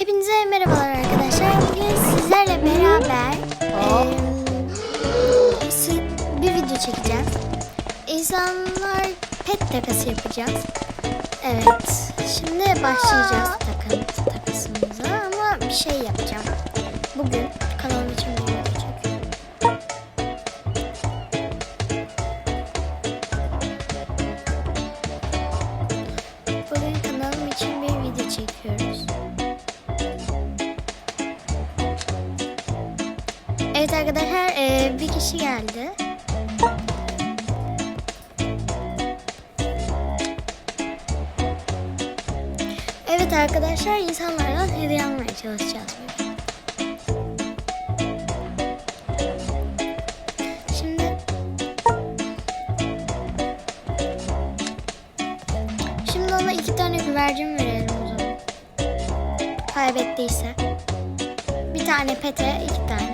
Hepinize merhabalar arkadaşlar. Bugün sizlerle beraber sı- bir video çekeceğim. İnsanlar pet takası yapacağız. Evet. Şimdi başlayacağız takım takasımıza ama bir şey yapacağım. Bugün kanalım için Evet arkadaşlar eee, bir kişi geldi. Evet arkadaşlar insanlardan hediye almaya çalışacağız. Şimdi Şimdi ona iki tane güvercin verelim o zaman. Kaybettiyse. Bir tane pete iki tane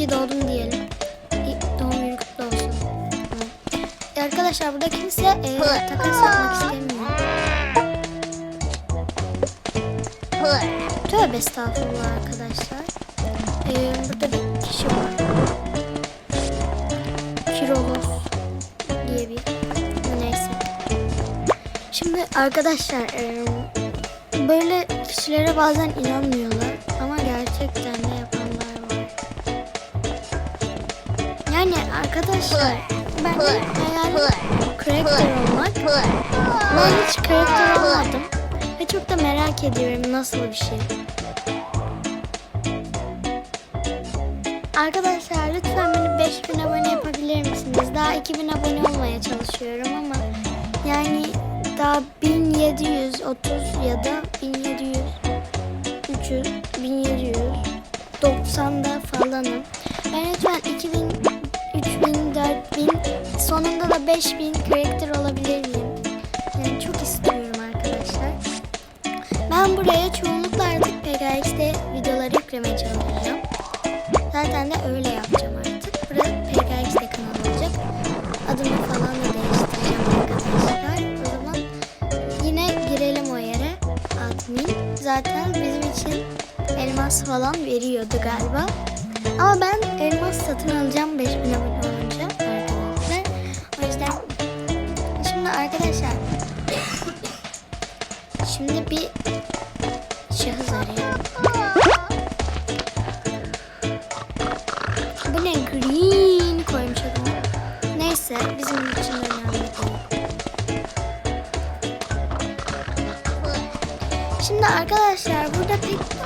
ki doğdun diyelim. Doğum günün kutlu olsun. Arkadaşlar burada kimse e, takas yapmak istemiyor. Tövbe estağfurullah arkadaşlar. E, burada bir kişi var. Kirolos diye bir neyse. Şimdi arkadaşlar e, böyle kişilere bazen inanmıyorlar ama gerçekten arkadaşlar ben hayalim karakter olmak. Ben hiç karakter olmadım ve çok da merak ediyorum nasıl bir şey. Arkadaşlar lütfen beni 5000 abone yapabilir misiniz? Daha 2000 abone olmaya çalışıyorum ama yani daha 1730 ya da 1700 300 1790'da falanım. Ben lütfen 2000 3000 4000 sonunda da 5000 karakter olabilir miyim? Yani çok istiyorum arkadaşlar. Ben buraya çoğunlukla artık PKX'de videoları yüklemeye çalışacağım. Zaten de öyle yapacağım artık. Burası PKX'de kanal olacak. Adımı falan da değiştireceğim arkadaşlar. O zaman yine girelim o yere. Admin. Zaten bizim için elmas falan veriyordu galiba. Ama ben elmas satın alacağım 5000 abone şahıs arayalım. Bu ne green koymuş adını. Neyse bizim için önemli değil. Şimdi arkadaşlar burada pek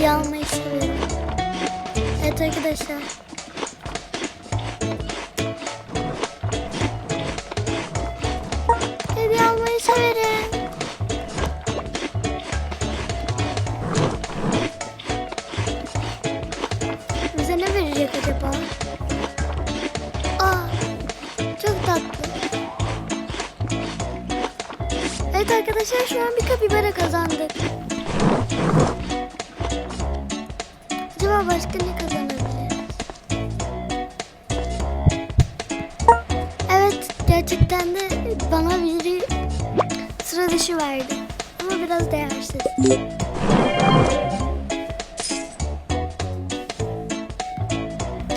hediye almayı seviyorum. Evet arkadaşlar. Gerçekten de bana biri sıra dışı verdi. Ama biraz değersiz.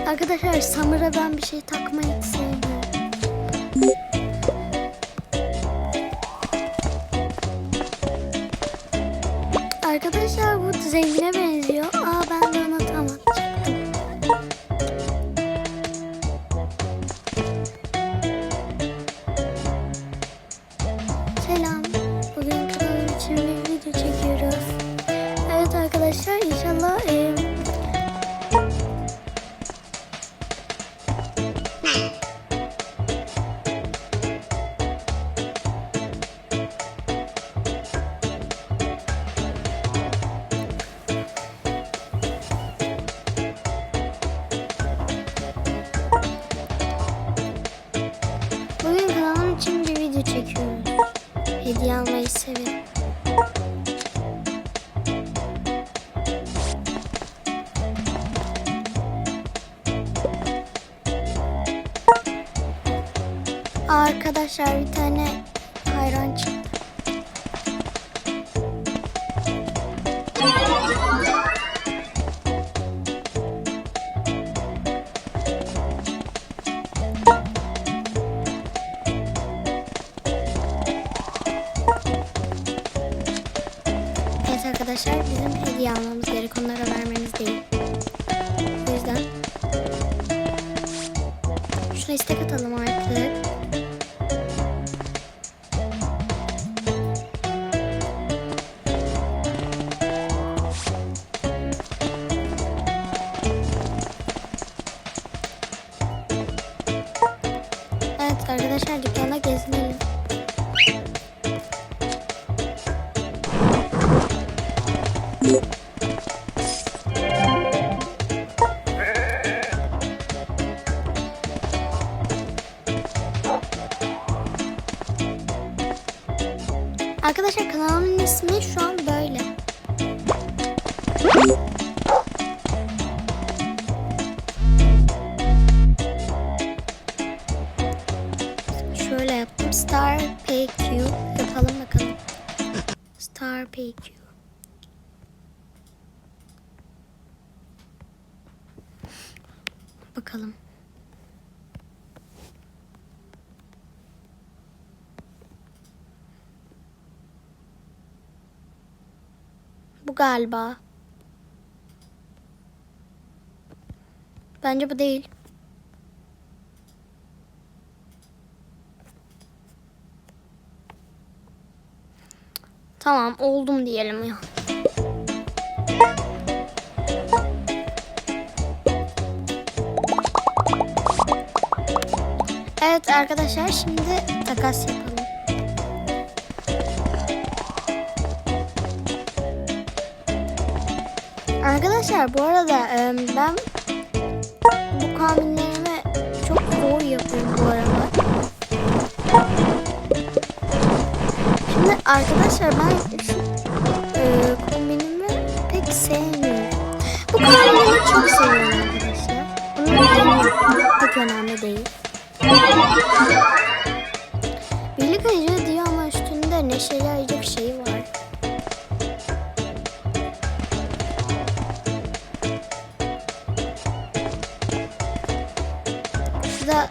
Arkadaşlar Samur'a ben bir şey takmayı hiç Arkadaşlar bir tane hayran. Evet arkadaşlar bizim hediye almamız gerek. Onlara vermemiz değil. Arkadaşlar kanalımın ismi şu an Bu galiba. Bence bu değil. Tamam oldum diyelim ya. Evet arkadaşlar şimdi takas yapalım. Arkadaşlar bu arada ben bu kombinlerimi çok zor yapıyorum bu arada. Şimdi arkadaşlar ben şu e, pek sevmiyorum. Bu kombinimi çok seviyorum arkadaşlar. Beğeniyorum. Pek önemli değil. Birlik ayıcı diyor ama üstünde neşeli Şu da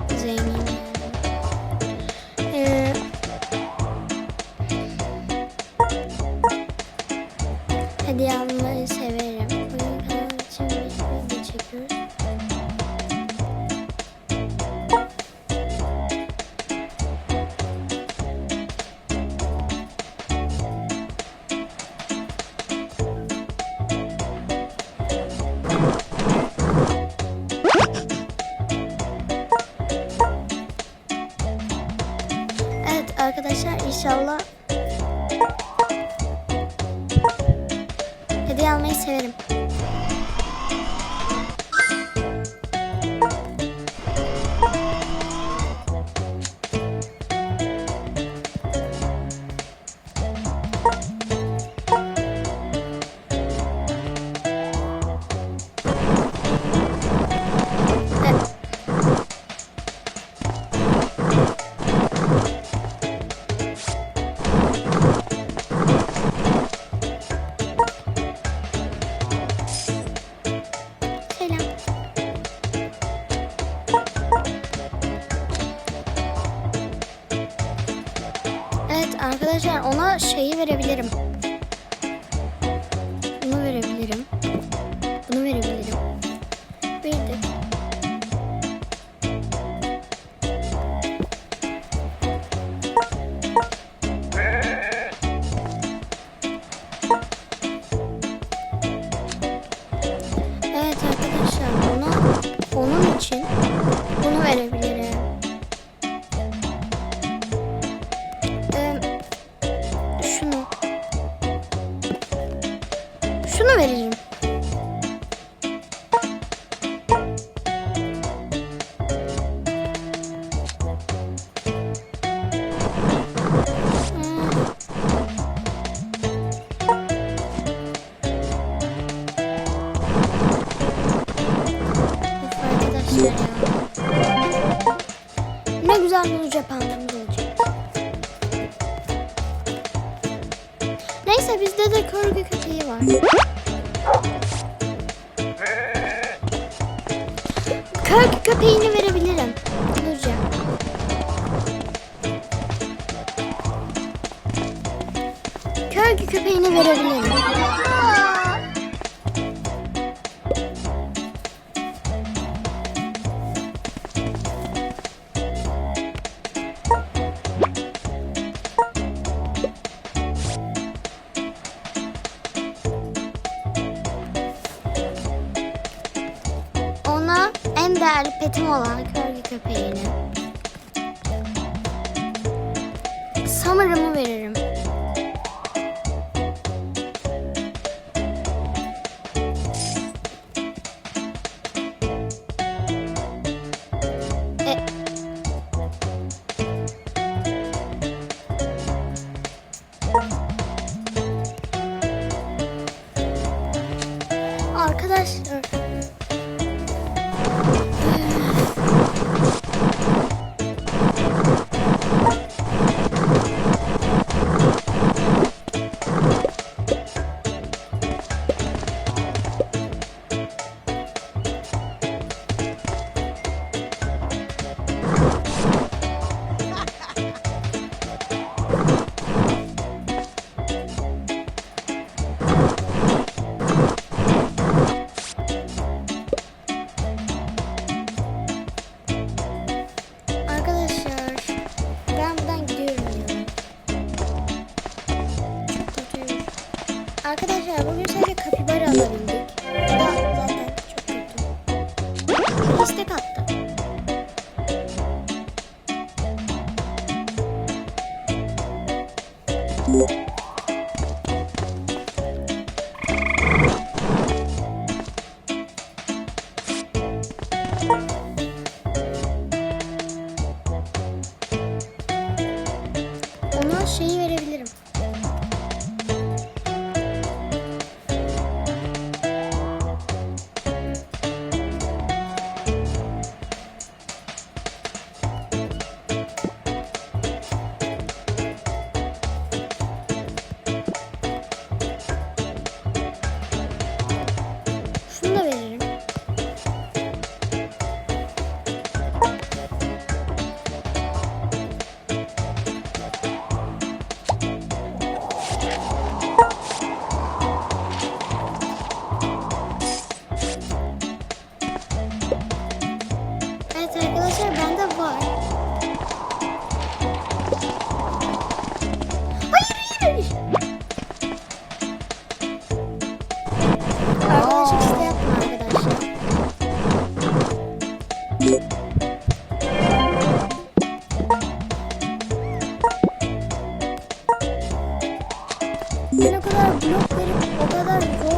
arkadaşlar. İnşallah hediye almayı severim. verebilirim. tane uca pandamız olacak. Neyse bizde de körgü köpeği var. Atım olan körgü köpeğine. Samarımı veririm. 背中がブロック岡田の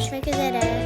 Görüşmek üzere.